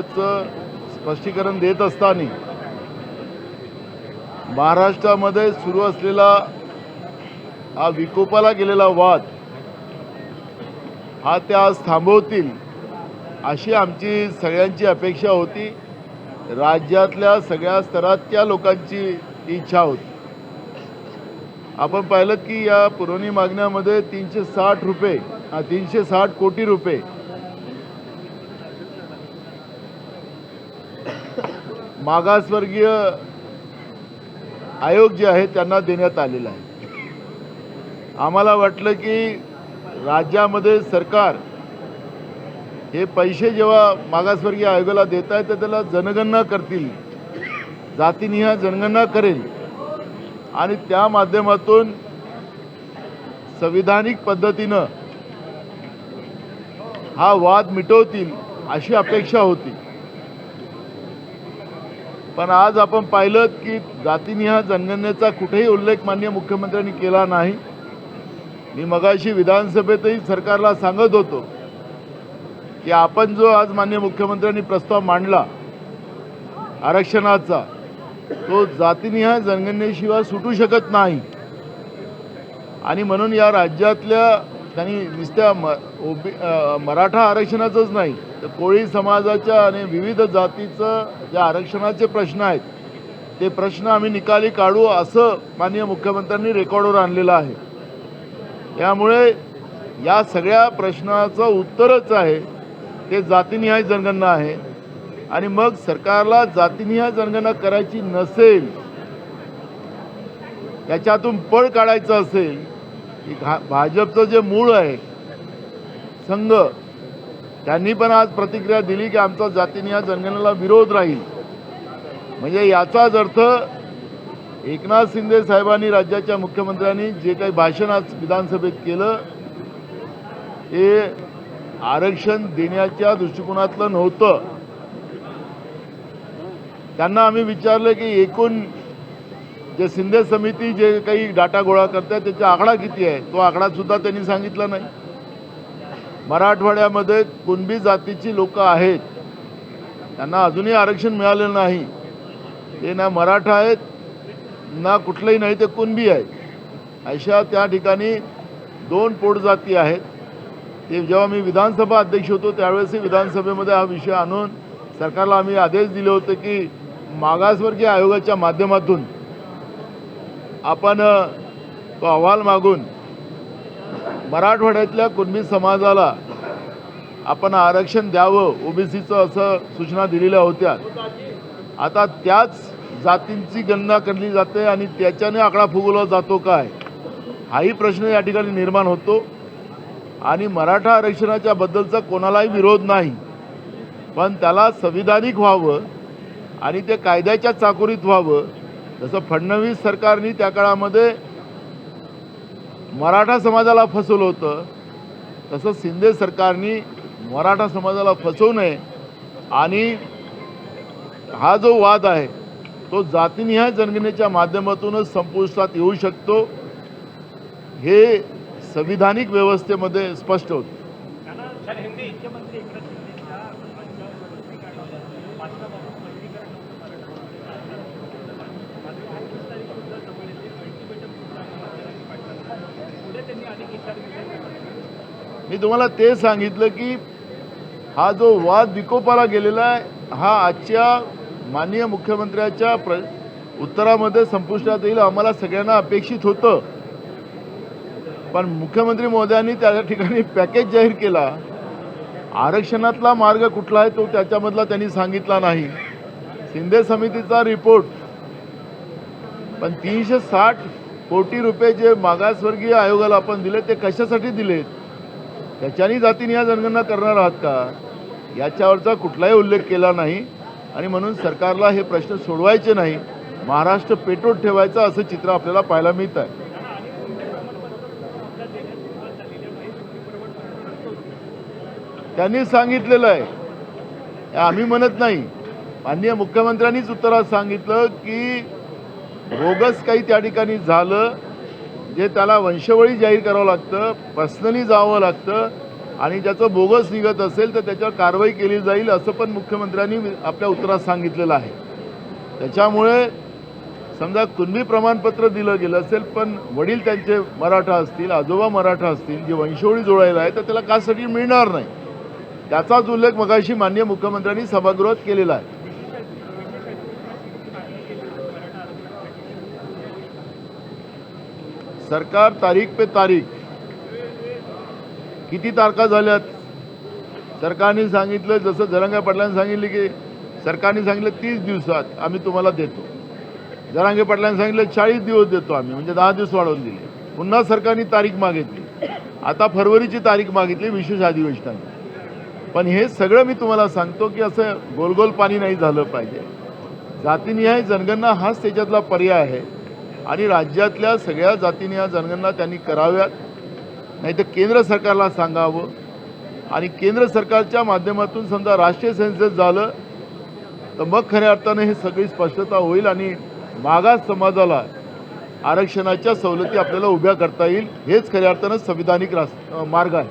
स्पष्टीकरण देत असताना महाराष्ट्रामध्ये सुरू असलेला हा विकोपाला गेलेला वाद हा ते आज थांबवतील अशी आमची सगळ्यांची अपेक्षा होती. राज्यातल्या सगळ्या स्तरातल्या लोकांची इच्छा होती. आपण पाहिलं की या पुरवणी मागण्यामध्ये तीनशे साठ रुपये हा, तीनशे साठ कोटी रुपये मागासवर्गीय आयोग जे आहे त्यांना देण्यात आलेला आहे. आम्हाला वाटलं की राज्यामध्ये सरकार हे पैसे जेव्हा मागासवर्गीय आयोगाला देत आहे तर त्याला जनगणना करतील. जातीनिहाय जनगणना करेल. आणि त्या माध्यमातून संविधानिक पद्धतीनं हा वाद मिटवतील अशी अपेक्षा होती. पण आज आपण पाहिलं की जातीनिहाय जनगणनेचा कुठेही उल्लेख मान्य मुख्यमंत्र्यांनी केला नाही. मी मगाशी विधानसभेतही सरकारला सांगत होतो की आपण जो आज मान्य मुख्यमंत्र्यांनी प्रस्ताव मांडला आरक्षणाचा तो जातीनिहाय जनगणनेशिवाय सुटू शकत नाही. आणि म्हणून या राज्यातल्या त्यांनी नुसत्या म ओबी मराठा आरक्षणाचंच नाही तर कोळी समाजाच्या आणि विविध जातीचं जे आरक्षणाचे प्रश्न आहेत ते प्रश्न आम्ही निकाली काढू असं माननीय मुख्यमंत्र्यांनी रेकॉर्डवर आणलेलं आहे. त्यामुळे या सगळ्या प्रश्नाचं उत्तरच आहे ते जातीनिहाय जनगणना आहे. आणि मग सरकारला जातीनिहाय जनगणना करायची नसेल त्याच्यातून पळ काढायचं असेल की घा भाजपचं जे मूळ आहे संघ त्यांनी पण आज प्रतिक्रिया दिली की आमचा या जनगणनेला विरोध राहील. म्हणजे याचाच अर्थ एकनाथ शिंदे साहेबांनी राज्याच्या मुख्यमंत्र्यांनी जे काही भाषण आज विधानसभेत केलं हे आरक्षण देण्याच्या दृष्टिकोनातलं नव्हतं. त्यांना आम्ही विचारलं की एकूण जे शिंदे समिती जे काही डाटा गोळा करते त्याचा आकडा किती आहे? तो आकडा सुद्धा त्यांनी सांगितला नाही. मराठवाड्यामध्ये कुणबी जातीची लोक आहेत. त्यांना अजूनही आरक्षण मिळालेलं नाही. ते ना मराठा आहेत ना कुठलंही नाही ते कुणबी आहेत. अशा त्या ठिकाणी दोन पोटजाती आहेत. ते जेव्हा मी विधानसभा अध्यक्ष होतो त्यावेळेसही विधानसभेमध्ये हा विषय आणून सरकारला आम्ही आदेश दिले होते की मागासवर्गीय आयोगाच्या माध्यमातून आपण तो अहवाल मागून मराठवाड्यातल्या कुणबी समाजाला आपण आरक्षण द्यावं ओबीसीचं असं सूचना दिलेल्या होत्या. आता त्याच जातींची गणना केली जाते आणि त्याच्याने आकडा फुगवला जातो काय? हाही प्रश्न या ठिकाणी निर्माण होतो. आणि मराठा आरक्षणाच्या बद्दलचा कोणालाही विरोध नाही. पण त्याला संविधानिक व्हावं आणि ते कायद्याच्या चाकोरीत व्हावं जसं फडणवीस सरकारने त्या काळामध्ये मराठा समाजाला फसवलं होतं तसं शिंदे सरकारने मराठा समाजाला फसवू नये. आणि हा जो वाद आहे तो जातीनिहाय जनगणनेच्या माध्यमातूनच संपुष्टात येऊ शकतो. हे संविधानिक व्यवस्थेमध्ये स्पष्ट होतं. मुख्यमंत्री मी तुम्हाला ते सांगितलं की हा जो वाद विकोपाला गेलेला आहे हा आजच्या माननीय मुख्यमंत्र्याच्या प्र उत्तरामध्ये संपुष्टात येईल आम्हाला सगळ्यांना अपेक्षित होतं. पण मुख्यमंत्री महोदयांनी त्या ठिकाणी पॅकेज जाहीर केला. आरक्षणातला मार्ग कुठला आहे तो त्याच्यामधला त्यांनी सांगितला नाही. शिंदे समितीचा रिपोर्ट पण तीनशे साठ कोटी रुपये जे मागासवर्गीय आयोगाला आपण दिले ते कशासाठी दिलेत? त्याच्यानी या जनगणना करणार आहात का? याच्यावरचा कुठलाही उल्लेख केला नाही. आणि म्हणून सरकारला हे प्रश्न सोडवायचे नाही. महाराष्ट्र पेटोट ठेवायचं असं चित्र आपल्याला पाहायला मिळत आहे त्यांनी सांगितलेलं आहे. आम्ही म्हणत नाही. माननीय मुख्यमंत्र्यांनीच उत्तरात सांगितलं की बोगस काही त्या ठिकाणी झालं जे त्याला वंशवळी जाहीर करावं लागतं पर्सनली जावं लागतं आणि ज्याचं बोगस निघत असेल तर त्याच्यावर कारवाई केली जाईल असं पण मुख्यमंत्र्यांनी आपल्या उत्तरात सांगितलेलं आहे. त्याच्यामुळे समजा कुणबी प्रमाणपत्र दिलं गेलं असेल पण वडील त्यांचे मराठा असतील आजोबा मराठा असतील जे वंशवळी जोडायला आहे तर त्याला कास्ट सर्टिफिकेट मिळणार नाही. त्याचाच उल्लेख मगाशी माननीय मुख्यमंत्र्यांनी सभागृहात केलेला आहे. सरकार तारीख पे तारीख. किती तारखा झाल्यात? सरकारने सांगितलं जसं जरांगे पाटलांनी सांगितलं की सरकारने सांगितलं तीस दिवसात आम्ही तुम्हाला देतो. जरांगे पाटलांनी सांगितलं चाळीस दिवस देतो आम्ही म्हणजे दहा दिवस वाढवून दिले. पुन्हा सरकारने तारीख मागितली. आता फरवरीची तारीख मागितली विशेष अधिवेशनाने. पण हे सगळं मी तुम्हाला सांगतो की असं गोलगोल पाणी नाही झालं पाहिजे. जातीनिहाय जनगणना हाच त्याच्यातला पर्याय आहे. आणि राज्यातल्या सगळ्या जातीनिहाय जनगणना त्यांनी कराव्यात. नाही तर केंद्र सरकारला सांगावं. आणि केंद्र सरकारच्या माध्यमातून समजा राष्ट्रीय सेन्सस झालं तर मग खऱ्या अर्थानं हे सगळी स्पष्टता होईल आणि मागास समाजाला आरक्षणाच्या सवलती आपल्याला उभ्या करता येईल. हेच खऱ्या अर्थानं संविधानिक रास मार्ग आहे.